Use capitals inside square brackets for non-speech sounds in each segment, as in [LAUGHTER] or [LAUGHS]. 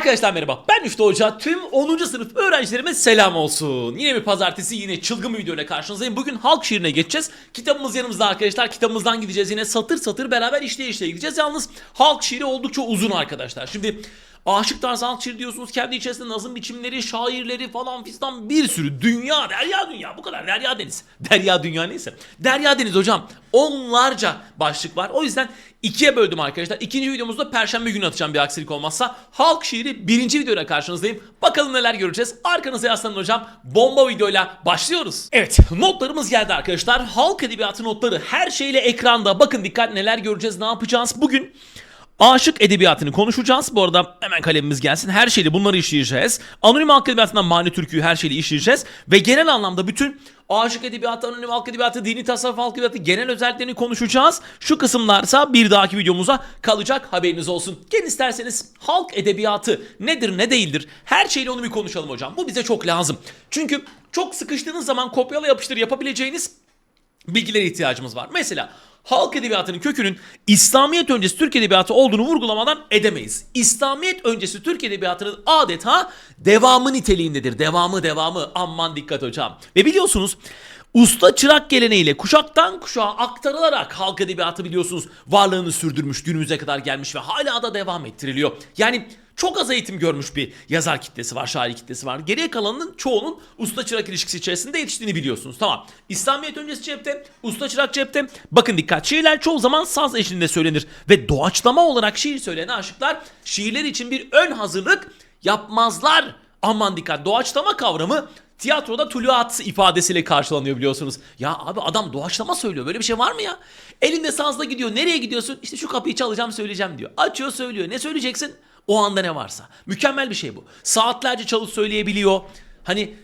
Arkadaşlar merhaba ben Üftü Hoca tüm 10. sınıf öğrencilerime selam olsun. Yine bir pazartesi yine çılgın bir videoyla karşınızdayım. Bugün halk şiirine geçeceğiz. Kitabımız yanımızda arkadaşlar kitabımızdan gideceğiz yine satır satır beraber işleye işleye gideceğiz. Yalnız halk şiiri oldukça uzun arkadaşlar. Şimdi aşık tarzı halk şiiri diyorsunuz kendi içerisinde nazım biçimleri, şairleri falan fistan bir sürü dünya, derya dünya bu kadar derya deniz. [LAUGHS] Derya dünya neyse. Derya deniz hocam onlarca başlık var. O yüzden ikiye böldüm arkadaşlar. İkinci videomuzda perşembe günü atacağım bir aksilik olmazsa. Halk şiiri birinci videoyla karşınızdayım. Bakalım neler göreceğiz. Arkanıza yaslanın hocam. Bomba videoyla başlıyoruz. Evet notlarımız geldi arkadaşlar. Halk edebiyatı notları her şeyle ekranda. Bakın dikkat neler göreceğiz ne yapacağız. Bugün Aşık edebiyatını konuşacağız. Bu arada hemen kalemimiz gelsin. Her şeyle bunları işleyeceğiz. Anonim halk edebiyatından mani türküyü her şeyle işleyeceğiz. Ve genel anlamda bütün aşık edebiyatı, anonim halk edebiyatı, dini tasavvuf halk edebiyatı genel özelliklerini konuşacağız. Şu kısımlarsa bir dahaki videomuza kalacak haberiniz olsun. Gelin isterseniz halk edebiyatı nedir ne değildir her şeyle onu bir konuşalım hocam. Bu bize çok lazım. Çünkü çok sıkıştığınız zaman kopyala yapıştır yapabileceğiniz bilgilere ihtiyacımız var. Mesela halk edebiyatının kökünün İslamiyet öncesi Türk edebiyatı olduğunu vurgulamadan edemeyiz. İslamiyet öncesi Türk edebiyatının adeta devamı niteliğindedir. Devamı devamı aman dikkat hocam. Ve biliyorsunuz usta çırak geleneğiyle kuşaktan kuşağa aktarılarak halk edebiyatı biliyorsunuz varlığını sürdürmüş günümüze kadar gelmiş ve hala da devam ettiriliyor. Yani çok az eğitim görmüş bir yazar kitlesi var, şair kitlesi var. Geriye kalanının çoğunun usta çırak ilişkisi içerisinde yetiştiğini biliyorsunuz. Tamam. İslamiyet öncesi cepte, usta çırak cepte. Bakın dikkat. Şiirler çoğu zaman saz eşliğinde söylenir ve doğaçlama olarak şiir söyleyen aşıklar şiirler için bir ön hazırlık yapmazlar. Aman dikkat. Doğaçlama kavramı tiyatroda tuluat ifadesiyle karşılanıyor biliyorsunuz. Ya abi adam doğaçlama söylüyor. Böyle bir şey var mı ya? Elinde sazla gidiyor. Nereye gidiyorsun? İşte şu kapıyı çalacağım söyleyeceğim diyor. Açıyor söylüyor. Ne söyleyeceksin? O anda ne varsa. Mükemmel bir şey bu. Saatlerce çalıp söyleyebiliyor. Hani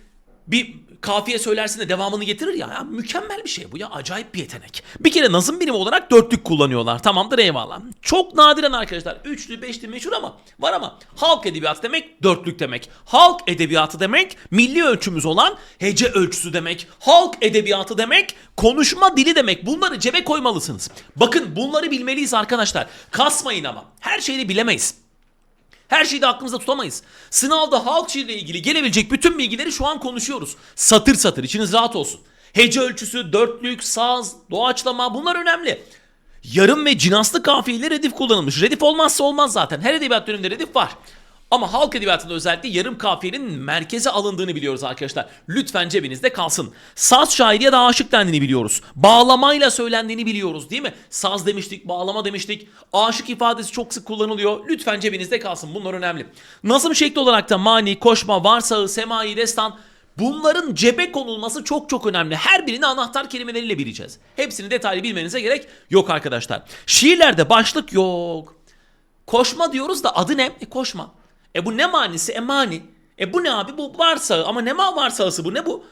bir kafiye söylersin de devamını getirir ya. ya. Mükemmel bir şey bu ya. Acayip bir yetenek. Bir kere nazım birimi olarak dörtlük kullanıyorlar. Tamamdır eyvallah. Çok nadiren arkadaşlar. Üçlü, beşli meşhur ama var ama halk edebiyatı demek dörtlük demek. Halk edebiyatı demek milli ölçümüz olan hece ölçüsü demek. Halk edebiyatı demek konuşma dili demek. Bunları cebe koymalısınız. Bakın bunları bilmeliyiz arkadaşlar. Kasmayın ama. Her şeyi bilemeyiz. Her şeyi de aklımızda tutamayız. Sınavda halk şiiriyle ilgili gelebilecek bütün bilgileri şu an konuşuyoruz. Satır satır içiniz rahat olsun. Hece ölçüsü, dörtlük, saz, doğaçlama bunlar önemli. Yarım ve cinaslı kafiyeyle redif kullanılmış. Redif olmazsa olmaz zaten. Her edebiyat döneminde redif var. Ama halk edebiyatında özellikle yarım kafiyenin merkeze alındığını biliyoruz arkadaşlar. Lütfen cebinizde kalsın. Saz şairi ya da aşık dendiğini biliyoruz. Bağlamayla söylendiğini biliyoruz değil mi? Saz demiştik, bağlama demiştik. Aşık ifadesi çok sık kullanılıyor. Lütfen cebinizde kalsın. Bunlar önemli. Nazım şekli olarak da mani, koşma, varsağı, semai, destan Bunların cebe konulması çok çok önemli. Her birini anahtar kelimeleriyle bileceğiz. Hepsini detaylı bilmenize gerek yok arkadaşlar. Şiirlerde başlık yok. Koşma diyoruz da adı ne? E koşma. E bu ne manisi? E mani. E bu ne abi? Bu varsağı. Ama ne ma varsağısı bu? Ne bu?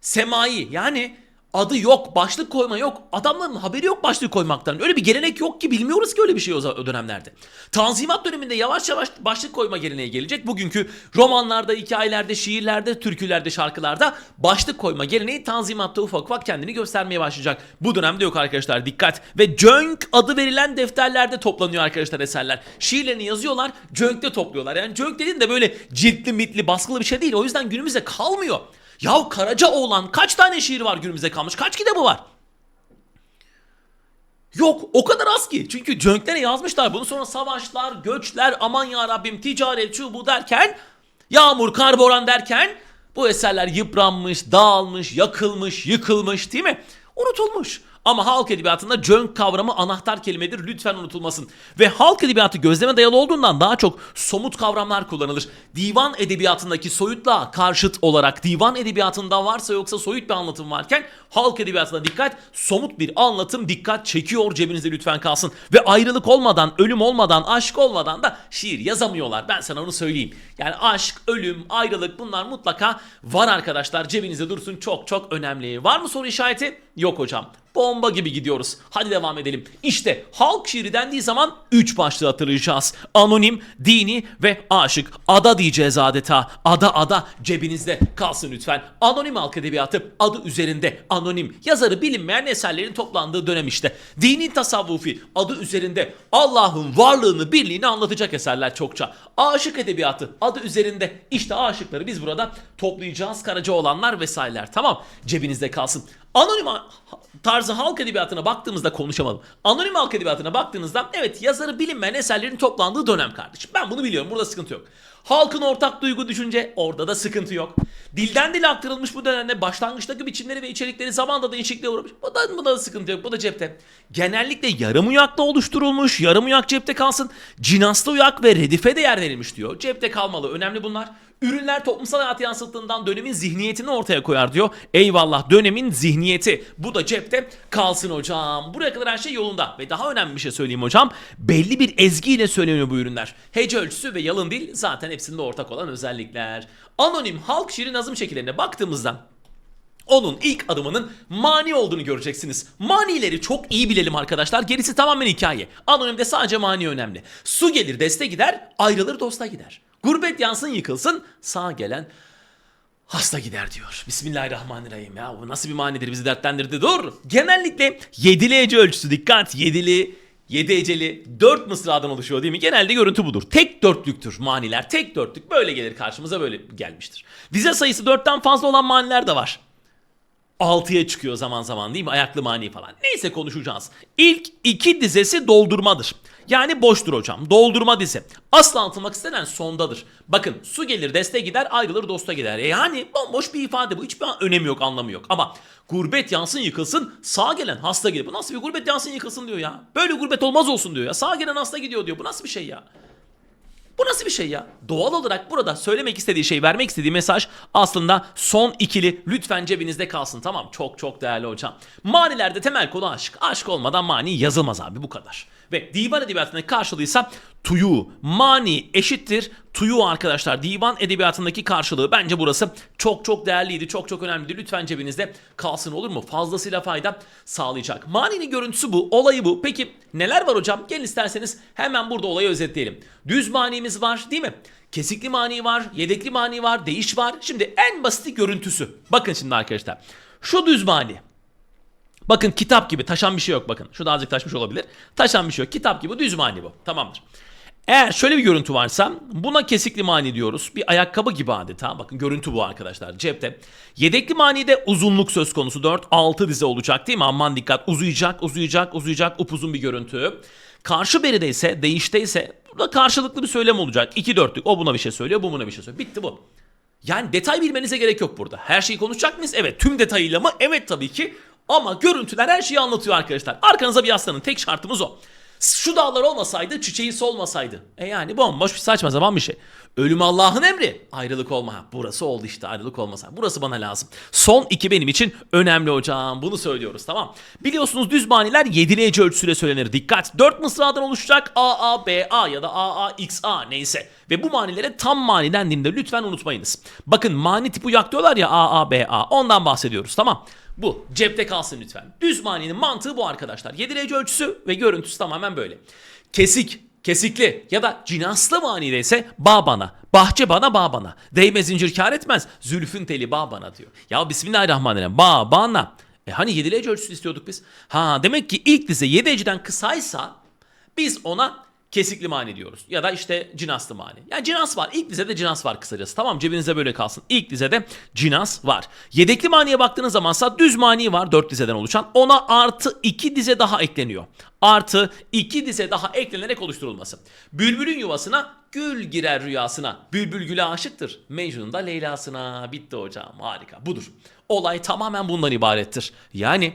Semai. Yani adı yok, başlık koyma yok. Adamların haberi yok başlık koymaktan. Öyle bir gelenek yok ki bilmiyoruz ki öyle bir şey o, dönemlerde. Tanzimat döneminde yavaş yavaş başlık koyma geleneği gelecek. Bugünkü romanlarda, hikayelerde, şiirlerde, türkülerde, şarkılarda başlık koyma geleneği Tanzimat'ta ufak ufak kendini göstermeye başlayacak. Bu dönemde yok arkadaşlar dikkat. Ve Cönk adı verilen defterlerde toplanıyor arkadaşlar eserler. Şiirlerini yazıyorlar, Cönk'te topluyorlar. Yani Cönk dediğin de böyle ciltli mitli baskılı bir şey değil. O yüzden günümüzde kalmıyor. Yahu Karacaoğlan kaç tane şiir var günümüzde kalmış? Kaç kitabı var? Yok o kadar az ki. Çünkü Cönklere yazmışlar bunu sonra savaşlar, göçler, aman ya Rabbim ticaret şu bu derken yağmur, kar, boran derken bu eserler yıpranmış, dağılmış, yakılmış, yıkılmış değil mi? Unutulmuş. Ama halk edebiyatında cönk kavramı anahtar kelimedir lütfen unutulmasın. Ve halk edebiyatı gözleme dayalı olduğundan daha çok somut kavramlar kullanılır. Divan edebiyatındaki soyutla karşıt olarak divan edebiyatında varsa yoksa soyut bir anlatım varken halk edebiyatına dikkat somut bir anlatım dikkat çekiyor cebinizde lütfen kalsın. Ve ayrılık olmadan, ölüm olmadan, aşk olmadan da şiir yazamıyorlar. Ben sana onu söyleyeyim. Yani aşk, ölüm, ayrılık bunlar mutlaka var arkadaşlar. Cebinizde dursun çok çok önemli. Var mı soru işareti? Yok hocam. Bomba gibi gidiyoruz. Hadi devam edelim. İşte halk şiiri dendiği zaman 3 başlığı hatırlayacağız. Anonim, dini ve aşık. Ada diyeceğiz adeta. Ada ada cebinizde kalsın lütfen. Anonim halk edebiyatı adı üzerinde. Anonim. Yazarı bilinmeyen eserlerin toplandığı dönem işte. Dini tasavvufi adı üzerinde. Allah'ın varlığını, birliğini anlatacak eserler çokça. Aşık edebiyatı adı üzerinde. İşte aşıkları biz burada toplayacağız. Karaca olanlar vesaireler. Tamam. Cebinizde kalsın. Anonim tarzı halk edebiyatına baktığımızda konuşamadım. Anonim halk edebiyatına baktığınızda evet yazarı bilinmeyen eserlerin toplandığı dönem kardeşim. Ben bunu biliyorum. Burada sıkıntı yok. Halkın ortak duygu düşünce orada da sıkıntı yok. Dilden dile aktarılmış bu dönemde başlangıçtaki biçimleri ve içerikleri zamanda değişikliğe uğramış. Bu da, bu da sıkıntı yok. Bu da cepte. Genellikle yarım uyakla oluşturulmuş. Yarım uyak cepte kalsın. Cinaslı uyak ve redife de yer verilmiş diyor. Cepte kalmalı. Önemli bunlar. Ürünler toplumsal hayatı yansıttığından dönemin zihniyetini ortaya koyar diyor. Eyvallah dönemin zihniyeti. Bu da cepte kalsın hocam. Buraya kadar her şey yolunda. Ve daha önemli bir şey söyleyeyim hocam. Belli bir ezgiyle söyleniyor bu ürünler. Hece ölçüsü ve yalın dil zaten hepsinde ortak olan özellikler. Anonim halk şiiri nazım şekillerine baktığımızda onun ilk adımının mani olduğunu göreceksiniz. Manileri çok iyi bilelim arkadaşlar. Gerisi tamamen hikaye. Anonimde sadece mani önemli. Su gelir deste gider, ayrılır dosta gider. Gurbet yansın yıkılsın, sağ gelen hasta gider diyor. Bismillahirrahmanirrahim ya bu nasıl bir manidir bizi dertlendirdi dur. Genellikle yedili ece ölçüsü dikkat yedili Yedi eceli dört mısradan oluşuyor değil mi? Genelde görüntü budur. Tek dörtlüktür maniler. Tek dörtlük böyle gelir karşımıza böyle gelmiştir. Dize sayısı dörtten fazla olan maniler de var. 6'ya çıkıyor zaman zaman değil mi? Ayaklı mani falan. Neyse konuşacağız. İlk iki dizesi doldurmadır. Yani boştur hocam. Doldurma dizi. Asla anlatılmak istenen sondadır. Bakın su gelir deste gider ayrılır dosta gider. E Yani bomboş bir ifade bu. Hiçbir önemi yok anlamı yok. Ama gurbet yansın yıkılsın sağ gelen hasta gelir. Bu nasıl bir gurbet yansın yıkılsın diyor ya. Böyle gurbet olmaz olsun diyor ya. Sağ gelen hasta gidiyor diyor. Bu nasıl bir şey ya? Bu nasıl bir şey ya? Doğal olarak burada söylemek istediği şey, vermek istediği mesaj aslında son ikili lütfen cebinizde kalsın tamam Çok çok değerli hocam. Manilerde temel konu aşk. Aşk olmadan mani yazılmaz abi bu kadar. Ve divan edebiyatındaki karşılığıysa tuyu. Mani eşittir tuyu arkadaşlar. Divan edebiyatındaki karşılığı bence burası çok çok değerliydi. Çok çok önemliydi. Lütfen cebinizde kalsın olur mu? Fazlasıyla fayda sağlayacak. Mani'nin görüntüsü bu. Olayı bu. Peki neler var hocam? Gelin isterseniz hemen burada olayı özetleyelim. Düz manimiz var değil mi? Kesikli mani var, yedekli mani var, değiş var. Şimdi en basit görüntüsü. Bakın şimdi arkadaşlar. Şu düz mani. Bakın kitap gibi taşan bir şey yok bakın. Şurada azıcık taşmış olabilir. Taşan bir şey yok. Kitap gibi düz mani bu. Tamamdır. Eğer şöyle bir görüntü varsa buna kesikli mani diyoruz. Bir ayakkabı gibi adeta. Bakın görüntü bu arkadaşlar cepte. Yedekli manide uzunluk söz konusu 4-6 dize olacak değil mi? Aman dikkat uzayacak uzayacak uzayacak upuzun bir görüntü. Karşı beride ise değişte ise burada karşılıklı bir söylem olacak. 2 dörtlük o buna bir şey söylüyor bu buna bir şey söylüyor. Bitti bu. Yani detay bilmenize gerek yok burada. Her şeyi konuşacak mıyız? Evet. Tüm detayıyla mı? Evet tabii ki. Ama görüntüler her şeyi anlatıyor arkadaşlar. Arkanıza bir yaslanın. Tek şartımız o. Şu dağlar olmasaydı çiçeği solmasaydı. E yani bomboş bir saçma zaman bir şey. Ölüm Allah'ın emri. Ayrılık olma. Burası oldu işte ayrılık olmasa. Burası bana lazım. Son iki benim için önemli hocam. Bunu söylüyoruz tamam. Biliyorsunuz düz maniler yedileyece ölçüsüyle söylenir. Dikkat. Dört mısradan oluşacak A, A, B, A ya da A, A, X, A neyse. Ve bu manilere tam mani dendiğinde lütfen unutmayınız. Bakın mani tipi yak diyorlar ya A, A, B, A. Ondan bahsediyoruz tamam. Bu cepte kalsın lütfen. Düz maninin mantığı bu arkadaşlar. Yedileyece ölçüsü ve görüntüsü tamamen böyle. Kesik, kesikli ya da cinaslı manide ise bağ bana, bahçe bana bağ bana. Değme zincir kar etmez, zülfün teli bağ bana diyor. Ya Bismillahirrahmanirrahim bağ bana. E hani yedileyece ölçüsü istiyorduk biz. Ha demek ki ilk dize yedi eceden kısaysa biz ona kesikli mani diyoruz. Ya da işte cinaslı mani. Yani cinas var. İlk dizede cinas var kısacası. Tamam cebinizde böyle kalsın. İlk dizede cinas var. Yedekli maniye baktığınız zamansa düz mani var 4 dizeden oluşan. Ona artı 2 dize daha ekleniyor. Artı 2 dize daha eklenerek oluşturulması. Bülbülün yuvasına gül girer rüyasına. Bülbül güle aşıktır. Mecnun da Leyla'sına. Bitti hocam harika budur. Olay tamamen bundan ibarettir. Yani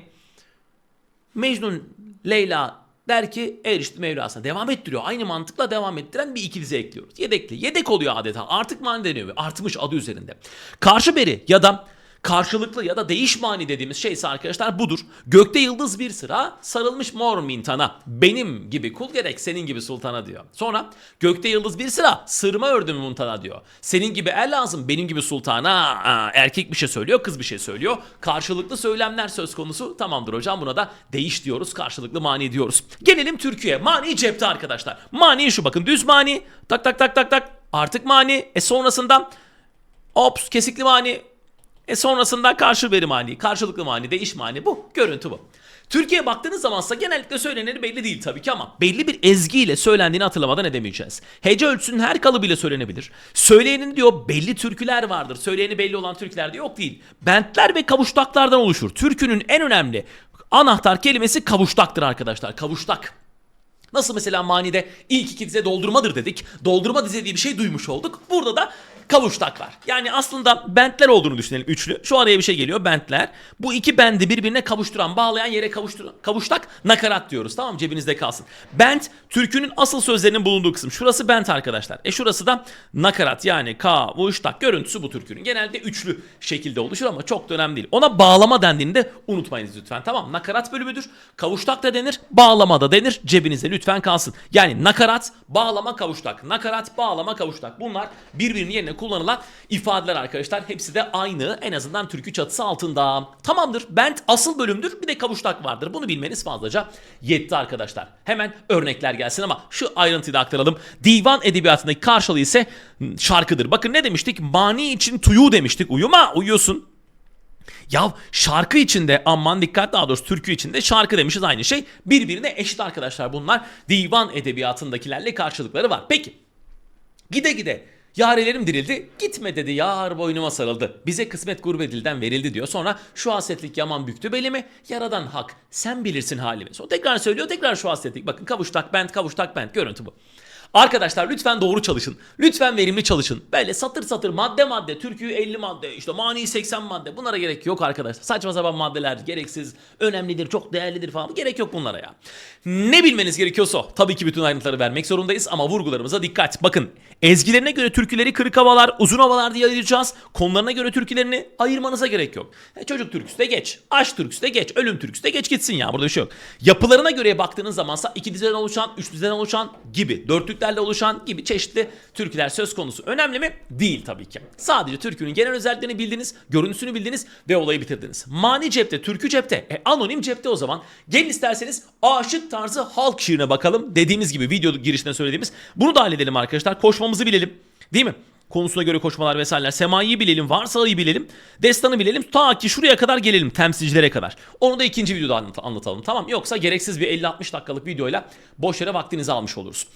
Mecnun Leyla der ki erişti Mevlasına. Devam ettiriyor. Aynı mantıkla devam ettiren bir iki dize ekliyoruz. Yedekli. Yedek oluyor adeta. Artık mani deniyor. Artmış adı üzerinde. Karşı beri ya da Karşılıklı ya da değiş mani dediğimiz şeyse arkadaşlar budur. Gökte yıldız bir sıra sarılmış mor mintana. Benim gibi kul gerek senin gibi sultana diyor. Sonra gökte yıldız bir sıra sırma ördüm muntana diyor. Senin gibi el lazım benim gibi sultana. Aa, erkek bir şey söylüyor kız bir şey söylüyor. Karşılıklı söylemler söz konusu. Tamamdır hocam buna da değiş diyoruz. Karşılıklı mani diyoruz. Gelelim Türkiye. Mani cepte arkadaşlar. Mani şu bakın düz mani. Tak tak tak tak tak. Artık mani. E sonrasında ops kesikli mani. E sonrasında karşı veri mani, karşılıklı mani, değiş mani bu. Görüntü bu. Türkiye'ye baktığınız zamansa genellikle söyleneni belli değil tabii ki ama belli bir ezgiyle söylendiğini hatırlamadan edemeyeceğiz. Hece ölçüsünün her kalıbıyla söylenebilir. Söyleyenin diyor belli türküler vardır. Söyleyeni belli olan türküler de yok değil. Bentler ve kavuştaklardan oluşur. Türkünün en önemli anahtar kelimesi kavuştaktır arkadaşlar. Kavuştak. Nasıl mesela manide ilk iki dize doldurmadır dedik. Doldurma dize diye bir şey duymuş olduk. Burada da kavuştak var. Yani aslında bentler olduğunu düşünelim üçlü. Şu araya bir şey geliyor bentler. Bu iki bendi birbirine kavuşturan, bağlayan yere kavuşturan. Kavuştak nakarat diyoruz tamam mı? cebinizde kalsın. Bent türkünün asıl sözlerinin bulunduğu kısım. Şurası bent arkadaşlar. E şurası da nakarat yani kavuştak görüntüsü bu türkünün. Genelde üçlü şekilde oluşur ama çok da önemli değil. Ona bağlama dendiğini de unutmayınız lütfen tamam? Nakarat bölümüdür. Kavuştak da denir, bağlama da denir. Cebinizde lütfen kalsın. Yani nakarat, bağlama, kavuştak. Nakarat, bağlama, kavuştak. Bunlar birbirinin yerine kullanılan ifadeler arkadaşlar. Hepsi de aynı en azından türkü çatısı altında. Tamamdır. Bent asıl bölümdür. Bir de kavuştak vardır. Bunu bilmeniz fazlaca yetti arkadaşlar. Hemen örnekler gelsin ama şu ayrıntıyı da aktaralım. Divan edebiyatındaki karşılığı ise şarkıdır. Bakın ne demiştik? Mani için tuyu demiştik. Uyuma, uyuyorsun. Ya şarkı içinde aman dikkat daha doğrusu türkü içinde şarkı demişiz aynı şey. Birbirine eşit arkadaşlar bunlar. Divan edebiyatındakilerle karşılıkları var. Peki gide gide Yarelerim dirildi. Gitme dedi yar boynuma sarıldı. Bize kısmet gurbedilden verildi diyor. Sonra şu hasetlik yaman büktü belimi. Yaradan hak sen bilirsin halimi. Sonra tekrar söylüyor tekrar şu hasetlik. Bakın kavuştak bent kavuştak bent görüntü bu. Arkadaşlar lütfen doğru çalışın. Lütfen verimli çalışın. Böyle satır satır madde madde, türküyü 50 madde, işte mani 80 madde. Bunlara gerek yok arkadaşlar. Saçma sapan maddeler gereksiz, önemlidir, çok değerlidir falan. Gerek yok bunlara ya. Ne bilmeniz gerekiyorsa tabii ki bütün ayrıntıları vermek zorundayız ama vurgularımıza dikkat. Bakın ezgilerine göre türküleri kırık havalar, uzun havalar diye ayıracağız. Konularına göre türkülerini ayırmanıza gerek yok. E, çocuk türküsü de geç, aşk türküsü de geç, ölüm türküsü de geç gitsin ya burada bir şey yok. Yapılarına göre baktığınız zamansa iki dizeden oluşan, üç dizeden oluşan gibi, dörtlüklerle oluşan gibi çeşitli türküler söz konusu. Önemli mi? Değil tabii ki. Sadece türkünün genel özelliklerini bildiniz, görüntüsünü bildiniz ve olayı bitirdiniz. Mani cepte, türkü cepte, e, anonim cepte o zaman. Gelin isterseniz aşık tarzı halk şiirine bakalım. Dediğimiz gibi video girişinde söylediğimiz. Bunu da halledelim arkadaşlar. Koşmamızı bilelim. Değil mi? Konusuna göre koşmalar vesaireler. Sema'yı bilelim, varsayıyı bilelim, destanı bilelim. Ta ki şuraya kadar gelelim temsilcilere kadar. Onu da ikinci videoda anlat- anlatalım tamam Yoksa gereksiz bir 50-60 dakikalık videoyla boş yere vaktinizi almış oluruz.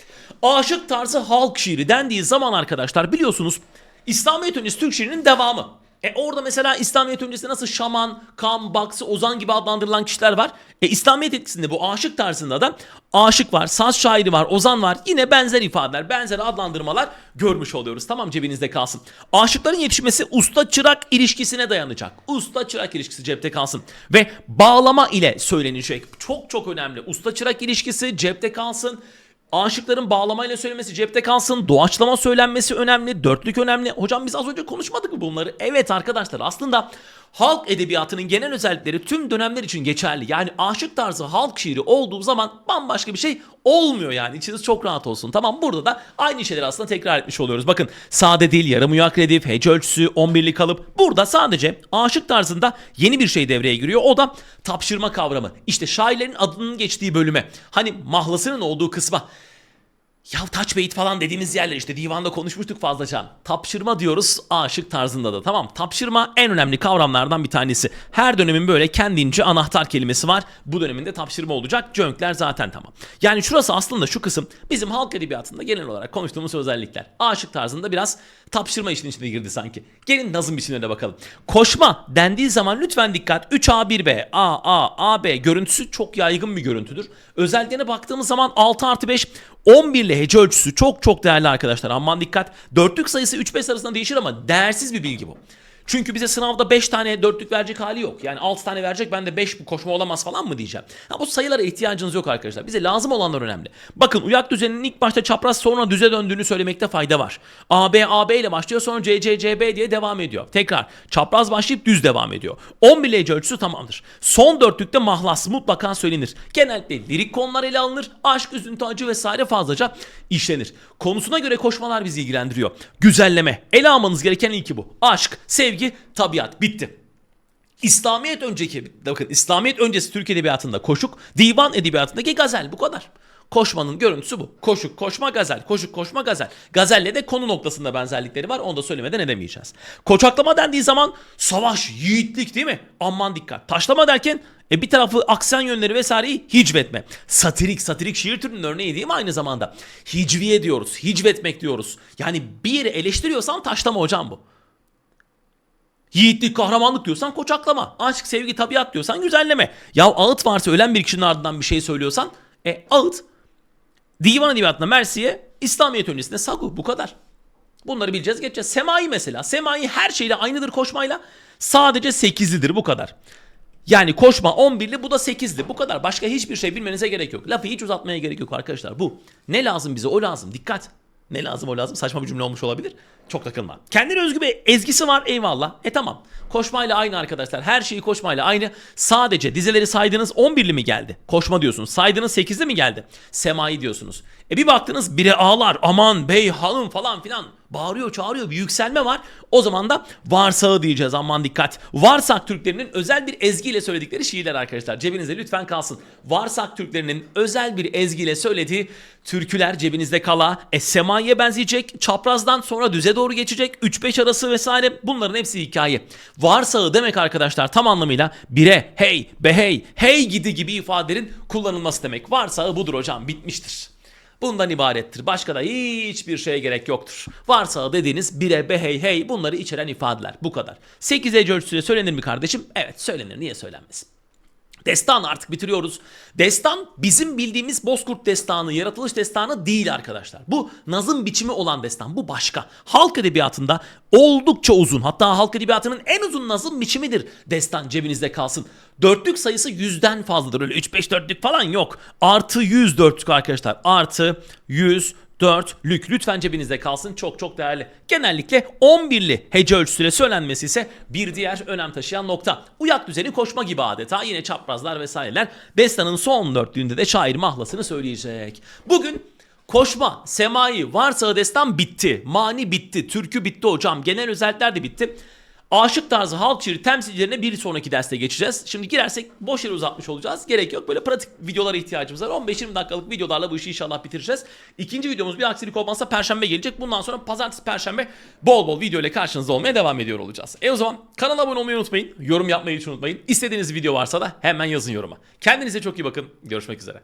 Aşık tarzı halk şiiri dendiği zaman arkadaşlar biliyorsunuz İslamiyet öncesi Türk şiirinin devamı. E orada mesela İslamiyet öncesinde nasıl şaman, kam, baksı, ozan gibi adlandırılan kişiler var. E İslamiyet etkisinde bu aşık tarzında da aşık var, saz şairi var, ozan var. Yine benzer ifadeler, benzer adlandırmalar görmüş oluyoruz. Tamam cebinizde kalsın. Aşıkların yetişmesi usta çırak ilişkisine dayanacak. Usta çırak ilişkisi cepte kalsın. Ve bağlama ile söylenecek. Çok çok önemli. Usta çırak ilişkisi cepte kalsın. Aşıkların bağlamayla söylemesi cepte kalsın. Doğaçlama söylenmesi önemli. Dörtlük önemli. Hocam biz az önce konuşmadık mı bunları? Evet arkadaşlar aslında halk edebiyatının genel özellikleri tüm dönemler için geçerli. Yani aşık tarzı halk şiiri olduğu zaman bambaşka bir şey olmuyor yani. İçiniz çok rahat olsun. Tamam burada da aynı şeyleri aslında tekrar etmiş oluyoruz. Bakın sade dil, yarım uyak redif, hece ölçüsü, 11'lik kalıp. Burada sadece aşık tarzında yeni bir şey devreye giriyor. O da tapşırma kavramı. İşte şairlerin adının geçtiği bölüme. Hani mahlasının olduğu kısma. Ya touch bait falan dediğimiz yerler işte divanda konuşmuştuk fazlaca. Tapşırma diyoruz aşık tarzında da tamam. Tapşırma en önemli kavramlardan bir tanesi. Her dönemin böyle kendince anahtar kelimesi var. Bu döneminde tapşırma olacak. Cönkler zaten tamam. Yani şurası aslında şu kısım bizim halk edebiyatında genel olarak konuştuğumuz özellikler. Aşık tarzında biraz tapşırma işin içine girdi sanki. Gelin nazım biçimine de bakalım. Koşma dendiği zaman lütfen dikkat. 3A1B, A, A, AB görüntüsü çok yaygın bir görüntüdür. Özelliklerine baktığımız zaman 6 artı 5 11 ile hece ölçüsü çok çok değerli arkadaşlar. Aman dikkat. Dörtlük sayısı 3-5 arasında değişir ama değersiz bir bilgi bu. Çünkü bize sınavda 5 tane dörtlük verecek hali yok. Yani 6 tane verecek ben de 5 bu koşma olamaz falan mı diyeceğim. Ha, bu sayılara ihtiyacınız yok arkadaşlar. Bize lazım olanlar önemli. Bakın uyak düzeninin ilk başta çapraz sonra düze döndüğünü söylemekte fayda var. AB AB ile başlıyor sonra CC CB diye devam ediyor. Tekrar çapraz başlayıp düz devam ediyor. 11 ile ölçüsü tamamdır. Son dörtlükte mahlas mutlaka söylenir. Genellikle lirik konular ele alınır. Aşk, üzüntü, acı vesaire fazlaca işlenir. Konusuna göre koşmalar bizi ilgilendiriyor. Güzelleme. Ele almanız gereken ilki bu. Aşk, sevgi, tabiat. Bitti. İslamiyet önceki bakın İslamiyet öncesi Türk edebiyatında koşuk, divan edebiyatındaki gazel bu kadar. Koşmanın görüntüsü bu. Koşuk, koşma, gazel. Koşuk, koşma, gazel. Gazelle de konu noktasında benzerlikleri var. Onu da söylemeden edemeyeceğiz. Koçaklama dendiği zaman savaş, yiğitlik değil mi? Aman dikkat. Taşlama derken e bir tarafı aksan yönleri vesaireyi hicvetme. Satirik, satirik şiir türünün örneği değil mi aynı zamanda? Hicviye diyoruz, hicvetmek diyoruz. Yani bir eleştiriyorsan taşlama hocam bu. Yiğitlik, kahramanlık diyorsan koçaklama. Aşk, sevgi, tabiat diyorsan güzelleme. Ya ağıt varsa ölen bir kişinin ardından bir şey söylüyorsan e ağıt. Divan edebiyatında Mersiye, İslamiyet öncesinde Sagu bu kadar. Bunları bileceğiz geçeceğiz. Semai mesela. Semai her şeyle aynıdır koşmayla. Sadece 8'lidir bu kadar. Yani koşma 11'li bu da 8'li. Bu kadar. Başka hiçbir şey bilmenize gerek yok. Lafı hiç uzatmaya gerek yok arkadaşlar. Bu. Ne lazım bize? O lazım. Dikkat. Ne lazım o lazım? Saçma bir cümle olmuş olabilir. Çok takılma. Kendine özgü bir ezgisi var eyvallah. E tamam. Koşmayla aynı arkadaşlar. Her şeyi koşmayla aynı. Sadece dizeleri saydınız 11'li mi geldi? Koşma diyorsunuz. Saydınız 8'li mi geldi? Semai diyorsunuz. E bir baktınız biri ağlar. Aman bey hanım falan filan. Bağırıyor çağırıyor bir yükselme var. O zaman da varsağı diyeceğiz aman dikkat. Varsak Türklerinin özel bir ezgiyle söyledikleri şiirler arkadaşlar. Cebinizde lütfen kalsın. Varsak Türklerinin özel bir ezgiyle söylediği türküler cebinizde kala. E semaiye benzeyecek. Çaprazdan sonra düze doğru geçecek. 3-5 arası vesaire bunların hepsi hikaye. Varsağı demek arkadaşlar tam anlamıyla bire, hey, be hey, hey gidi gibi ifadelerin kullanılması demek. Varsağı budur hocam bitmiştir. Bundan ibarettir. Başka da hiçbir şeye gerek yoktur. Varsa dediğiniz bire, be, hey, hey bunları içeren ifadeler. Bu kadar. 8 hece ölçüsüyle söylenir mi kardeşim? Evet söylenir. Niye söylenmesin? Destan artık bitiriyoruz. Destan bizim bildiğimiz Bozkurt destanı, yaratılış destanı değil arkadaşlar. Bu nazım biçimi olan destan. Bu başka. Halk edebiyatında oldukça uzun. Hatta halk edebiyatının en uzun nazım biçimidir. Destan cebinizde kalsın. Dörtlük sayısı yüzden fazladır. Öyle 3-5 dörtlük falan yok. Artı 100 dörtlük arkadaşlar. Artı 100 4'lük lütfen cebinizde kalsın çok çok değerli. Genellikle 11'li hece ölçüsüyle söylenmesi ise bir diğer önem taşıyan nokta. Uyak düzeni koşma gibi adeta yine çaprazlar vesaireler. Destanın son dörtlüğünde de şair mahlasını söyleyecek. Bugün Koşma, semai, varsa destan bitti. Mani bitti. Türkü bitti hocam. Genel özellikler de bitti. Aşık tarzı halk şiiri temsilcilerine bir sonraki derste geçeceğiz. Şimdi girersek boş yere uzatmış olacağız. Gerek yok. Böyle pratik videolara ihtiyacımız var. 15-20 dakikalık videolarla bu işi inşallah bitireceğiz. İkinci videomuz bir aksilik olmazsa perşembe gelecek. Bundan sonra pazartesi perşembe bol bol video ile karşınızda olmaya devam ediyor olacağız. E o zaman kanala abone olmayı unutmayın. Yorum yapmayı hiç unutmayın. İstediğiniz video varsa da hemen yazın yoruma. Kendinize çok iyi bakın. Görüşmek üzere.